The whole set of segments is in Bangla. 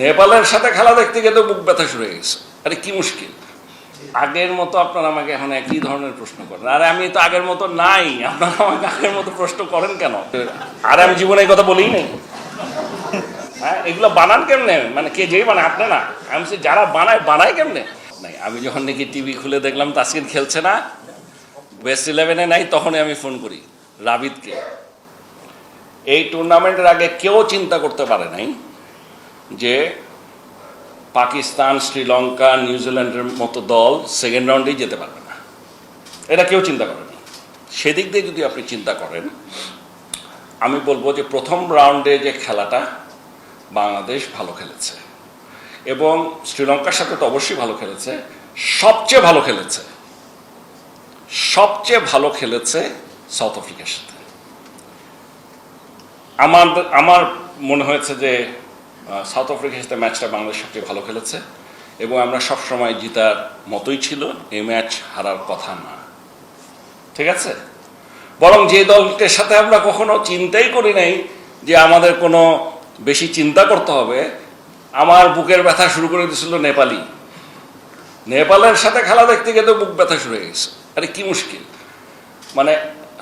নেপালের সাথে খেলা দেখতে গেলে বুক ব্যথা শুরু হয়ে গেছে। আরে কি মুশকিল। আগের মতো আপনারা আমাকে এখন একই ধরনের প্রশ্ন করেন। আরে আমি তো আগের মতো নাই। আপনারা আমাকে আগের মতো প্রশ্ন করেন কেন? আরে আমি জীবনে এই কথা বলেই নাই। হ্যাঁ এগুলো বানান কেমনে? মানে কে যেই বানায় আপনি না। আমি বলছি, যারা বানায় বানায় কেমনে? নাই আমি যখন নাকি টিভি খুলে দেখলাম তাসকিন খেলছে না ওয়েস্ট ইলেভেনে নাই তখনই আমি ফোন করি রাবিদকে। এই টুর্নামেন্টের আগে কেউ চিন্তা করতে পারে নাই। যে পাকিস্তান, শ্রীলঙ্কা নিউজিল্যান্ডের মতো দল সেকেন্ড রাউন্ডেই যেতে পারবে না। এটা কেউ চিন্তা করেনি সেদিক দিয়ে যদি আপনি চিন্তা করেন, আমি বলব যে প্রথম রাউন্ডে যে খেলাটা বাংলাদেশ ভালো খেলেছে এবং শ্রীলঙ্কার সাথে তো অবশ্যই ভালো খেলেছে, সবচেয়ে ভালো খেলেছে, সবচেয়ে ভালো খেলেছে সাউথ আফ্রিকার সাথে। আমার আমার মনে হয়েছে যে সাউথ আফ্রিকার সাথে ম্যাচটা বাংলাদেশ সবচেয়ে ভালো খেলেছে। এবং আমরা সবসময় জিতার মতোই ছিল, এই ম্যাচ হারার কথা না। ঠিক আছে? বরং যে দলটির সাথে আমরা কখনো চিন্তাই করি নাই যে আমাদের কোনো বেশি চিন্তা করতে হবে, আমার বুকের ব্যথা শুরু করে দিয়েছিল নেপালি। নেপালের সাথে খেলা দেখতে গিয়ে তো বুক ব্যথা শুরু হয়ে গেছে। আরে, কি মুশকিল। মানে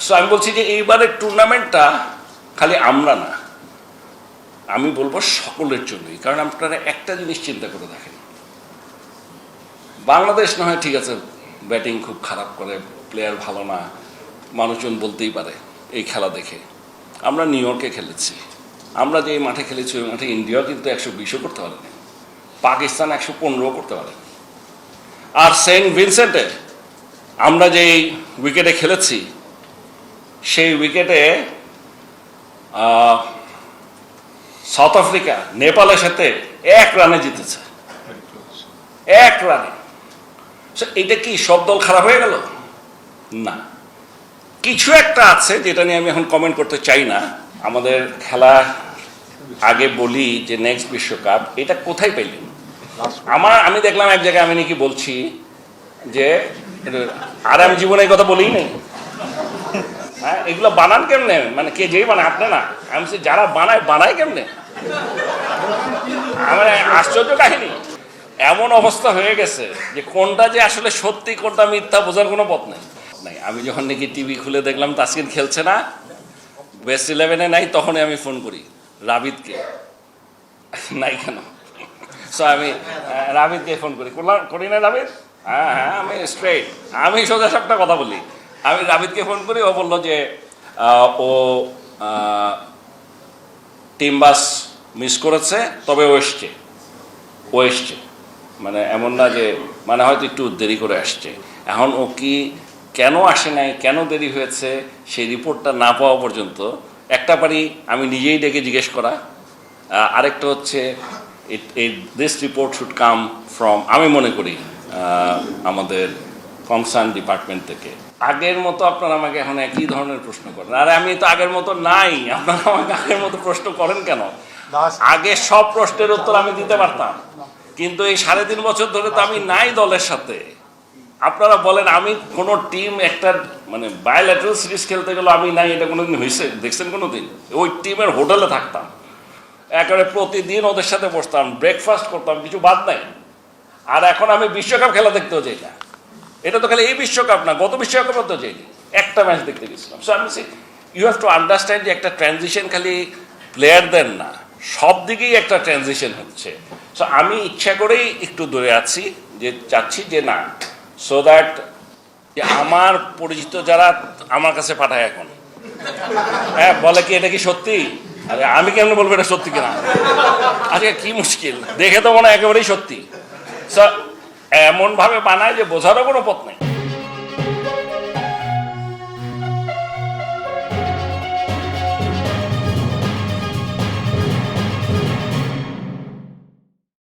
so আমি বলছি যে এইবারের টুর্নামেন্টটা খালি আমরা না। আমি বলব সকলের জন্যই, কারণ আপনারা একটা জিনিস চিন্তা করে দেখেন। বাংলাদেশ না হয় ঠিক আছে, ব্যাটিং খুব খারাপ করে প্লেয়ার ভালো না, মানুষজন বলতেই পারে এই খেলা দেখে। আমরা নিউ ইয়র্কে খেলেছি। আমরা যে মাঠে খেলেছি, ওই মাঠে ইন্ডিয়াও কিন্তু একশো বিশও করতে পারেনি। পাকিস্তান একশো পনেরো করতে পারে আর সেন্ট ভিনসেন্টে আমরা যেই উইকেটে খেলেছি, সেই উইকেটে সাউথ আফ্রিকা, নেপালের সাথে এক রানে জিতেছে। এক রানে। এটা কি সব দল খারাপ হয়ে গেল? না। কিছু একটা আছে যেটা নিয়ে আমি এখন কমেন্ট করতে চাই না। আমাদের খেলা আগে বলি যে নেক্সট বিশ্বকাপ, এটা কোথায় পেলেন আমার, আমি দেখলাম এক জায়গায় আমি নাকি বলছি যে, আর আমি জীবনে এই কথা বলেই নেই। হ্যাঁ এগুলো বানান কেমনে? মানে কে যেই বানায়, আপনি না। আমি যারা বানায় বানায় কেমনে? আমার আশ্চর্য কাহিনী। এমন অবস্থা হয়ে গেছে যে কোনটা যে আসলে সত্যি, কোনটা মিথ্যা বোঝার কোনো পথ নেই। নাই, আমি যখন নাকি টিভি খুলে দেখলাম তাসকিন খেলছে না, বেস্ট ইলেভেনে নাই, তখনই আমি ফোন করি, রাবিদকে। নাই কেন? সো আমি রাবিদকে ফোন করি। করি না রাবিদ? হ্যাঁ হ্যাঁ আমি স্ট্রেট আমি সোজা সবটা কথা বলি। আমি রাবিদকে ফোন করি, ও বলল যে ও টিম বাস মিস করেছে, তবে ও এসছে। ও এসছে। মানে এমন না যে মানে হয়তো একটু দেরি করে আসছে। এখন ও কি, কেন আসে নাই, কেন দেরি হয়েছে, সেই রিপোর্টটা না পাওয়া পর্যন্ত একটা পারি আমি নিজেই ডেকে জিজ্ঞেস করা। আরেকটা হচ্ছে এই this report should come from আমি মনে করি আমাদের কনসার্ন ডিপার্টমেন্ট থেকে। আগের মতো আপনারা আমাকে এখন একই ধরনের প্রশ্ন করেন। আরে আমি তো আগের মতো নাই, আপনারা আমাকে আগের মতো প্রশ্ন করেন কেন? আগে সব প্রশ্নের উত্তর আমি দিতে পারতাম। কিন্তু এই সাড়ে তিন বছর ধরে তো আমি নাই দলের সাথে। আপনারা বলেন, আমি কোনো টিম একটা মানে বায়োল্যাটারাল সিরিজ খেলতে গেলে আমি নাই, এটা কোনোদিন হয়েছে দেখছেন কোনো দিন ওই টিমের হোটেলে থাকতাম। একেবারে প্রতিদিন ওদের সাথে বসতাম ব্রেকফাস্ট করতাম, কিছু বাদ নাই। আর এখন আমি বিশ্বকাপ খেলা দেখতেও যাই না। এটা তো খালি এই বিশ্বকাপ না, গত বিশ্বকাপও তো যাইনি একটা ম্যাচ দেখতে গেছিলাম। সো আমি ইউ হ্যাভ টু আন্ডারস্ট্যান্ড যে একটা ট্রানজিশন খালি প্লেয়ারদের না। সব দিকেই একটা ট্রানজিশন হচ্ছে। সো আমি ইচ্ছা করেই একটু দূরে আছি যে চাচ্ছি যে না সো দ্যাট আমার পরিচিত যারা আমার কাছে পাঠায় এখন। হ্যাঁ বলে কি এটা কি সত্যি? আরে আমি কেমন বলব এটা সত্যি কিনা? আজকে কি মুশকিল? দেখে তো মনে হয় একেবারেই সত্যি। So, এমন ভাবে বানায় যে বোঝারও কোনো পথ নেই।